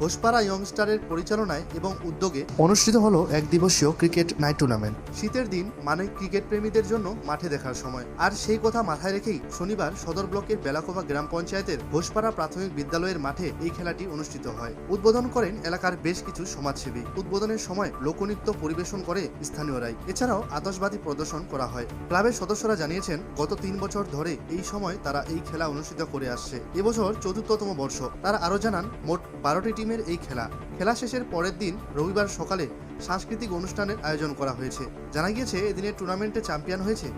ঘোষপাড়া ইয়ংস্টারের পরিচালনায় এবং উদ্যোগে অনুষ্ঠিত হলো এক দিবসীয় ক্রিকেট নাইট টুর্নামেন্ট। শীতের দিন মানে ক্রিকেট প্রেমীদের জন্য মাঠে দেখার সময়। আর সেই কথা মাথায় রেখেই শনিবার সদর ব্লকের বেলাকোবা গ্রাম পঞ্চায়েতের ঘোষপাড়া প্রাথমিক বিদ্যালয়ের মাঠে এই খেলাটি অনুষ্ঠিত হয়। উদ্বোধন করেন এলাকার বেশ কিছু সমাজসেবী। উদ্বোধনের সময় লোকনৃত্য পরিবেশন করে স্থানীয়রাই। এছাড়াও আতশবাজি প্রদর্শন করা হয়। ক্লাবের সদস্যরা জানিয়েছেন, গত তিন বছর ধরে এই সময় তারা এই খেলা অনুষ্ঠিত করে আসছে। এবছর চতুর্থতম বর্ষ। তারা আরও জানান, মোট বারোটি টিমের এই খেলা। খেলা শেষের পরের দিন রবিবার সকালে সাংস্কৃতিক অনুষ্ঠানের আয়োজন করা হয়েছে। জানা গিয়েছে, এদিনের টুর্নামেন্টে চ্যাম্পিয়ন হয়েছে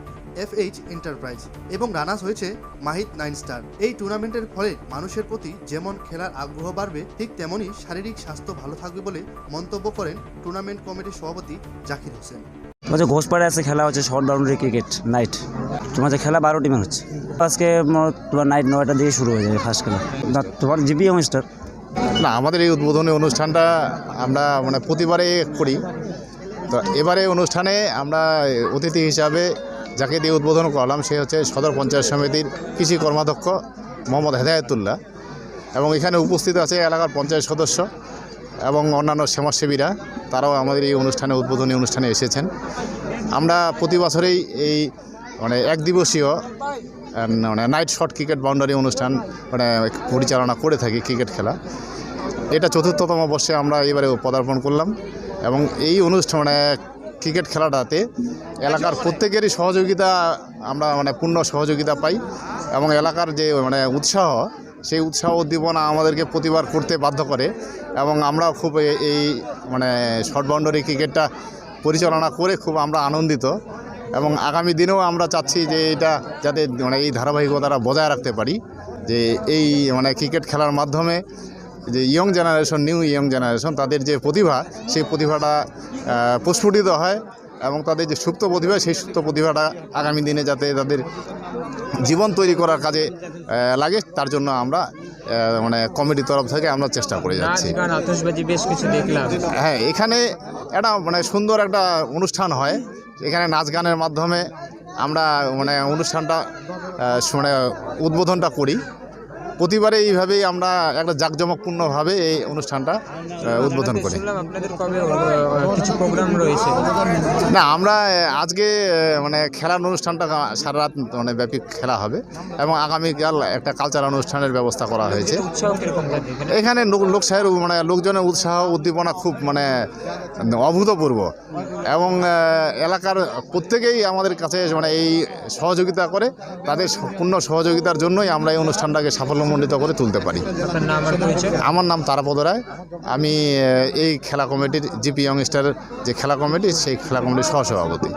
এফএইচ এন্টারপ্রাইজ এবং রানার্স হয়েছে মাহিত নাইন স্টার। এই টুর্নামেন্টের ফলে মানুষের প্রতি যেমন খেলার আগ্রহ বাড়বে, ঠিক তেমনই শারীরিক স্বাস্থ্য ভালো থাকবে বলে মন্তব্য করেন টুর্নামেন্ট কমিটির সভাপতি জাকির হোসেন। তোমার ঘোষপাড়ে আছে খেলা হচ্ছে শর্ট বাউন্ডারি ক্রিকেট নাইট। তোমার খেলা বারো টিমের হচ্ছে। আজকে তোমার নাইট নয়টা দিয়ে শুরু হয়ে যাবে ফার্স্ট খেলা। তোমার জিপি স্টার। না, আমাদের এই উদ্বোধনী অনুষ্ঠানটা আমরা মানে প্রতিবারে করি। তো এবারে অনুষ্ঠানে আমরা অতিথি হিসাবে যাকে দিয়ে উদ্বোধন করলাম, সে হচ্ছে সদর পঞ্চায়েত সমিতির কৃষি কর্মাধ্যক্ষ মোহাম্মদ হেদায়তুল্লাহ এবং এখানে উপস্থিত আছে এলাকার পঞ্চায়েত সদস্য এবং অন্যান্য সমাজসেবীরা। তারাও আমাদের এই অনুষ্ঠানে, উদ্বোধনী অনুষ্ঠানে এসেছেন। আমরা প্রতি বছরেই এই মানে এক দিবসীয় মানে নাইট শট ক্রিকেট বাউন্ডারি অনুষ্ঠান মানে পরিচালনা করে থাকি ক্রিকেট খেলা। এটা চতুর্থতম বর্ষে আমরা এবারে পদার্পণ করলাম, এবং এই অনুষ্ঠান মানে ক্রিকেট খেলাটাতে এলাকার প্রত্যেকেরই সহযোগিতা, আমরা মানে পূর্ণ সহযোগিতা পাই, এবং এলাকার যে মানে উৎসাহ, সেই উৎসাহ উদ্দীপনা আমাদেরকে প্রতিবার করতে বাধ্য করে, এবং আমরা খুব এই মানে শর্ট বাউন্ডারি ক্রিকেটটা পরিচালনা করে খুব আমরা আনন্দিত। এবং আগামী দিনেও আমরা চাচ্ছি যে এটা যাতে মানে এই ধারাবাহিকতাটা বজায় রাখতে পারি যে এই মানে ক্রিকেট খেলার মাধ্যমে যে young generation new young generation তাদের যে প্রতিভা সেই প্রতিভাটা প্রস্ফুটিত হয় এবং তাদের যে সুপ্ত প্রতিভা সেই সুপ্ত প্রতিভাটা আগামী দিনে যাতে তাদের জীবন তৈরি করার কাজে লাগে তার জন্য আমরা মানে কমিটির তরফ থেকে আমরা চেষ্টা করে যাচ্ছি। বেশ কিছু হ্যাঁ এখানে একটা মানে সুন্দর একটা অনুষ্ঠান হয়। এখানে নাচ গানের মাধ্যমে আমরা মানে অনুষ্ঠানটা মানে উদ্বোধনটা করি। প্রতিবারে এইভাবেই আমরা একটা জাঁকজমকপূর্ণভাবে এই অনুষ্ঠানটা উদ্বোধন করি। কিছু প্রোগ্রাম রয়েছে? না আমরা আজকে মানে খেলার অনুষ্ঠানটা সারা রাত মানে ব্যাপী খেলা হবে এবং আগামীকাল একটা কালচারাল অনুষ্ঠানের ব্যবস্থা করা হয়েছে। এখানে এখানে? লোক লোকসাহের মানে লোকজনের উৎসাহ উদ্দীপনা খুব মানে অভূতপূর্ব এবং এলাকার প্রত্যেকেই আমাদের কাছে মানে এই সহযোগিতা করে তাদের পূর্ণ সহযোগিতার জন্যই আমরা এই অনুষ্ঠানটাকে সাফল্যমণ্ডিত করে তুলতে পারি। আমার নাম তারাপদ রায়। আমি এই খেলা কমিটির জিপি ইয়ংস্টার যে খেলা কমিটি সেই খেলা কমিটির সহসভাপতি।